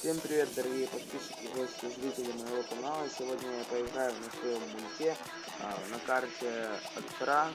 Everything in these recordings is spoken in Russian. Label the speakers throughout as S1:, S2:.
S1: Всем привет, дорогие подписчики, гости, зрители моего канала. Сегодня я поиграю на своем мульте а, на карте Актора.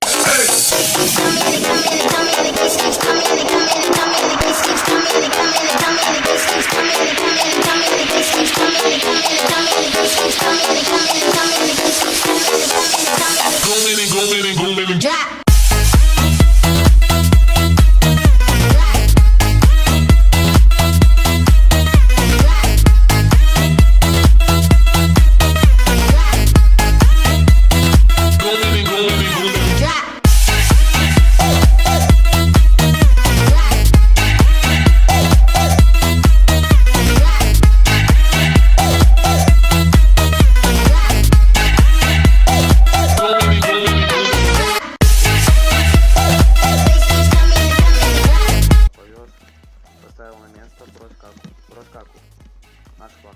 S1: Место, проскаку, проскаку. Наш флаг.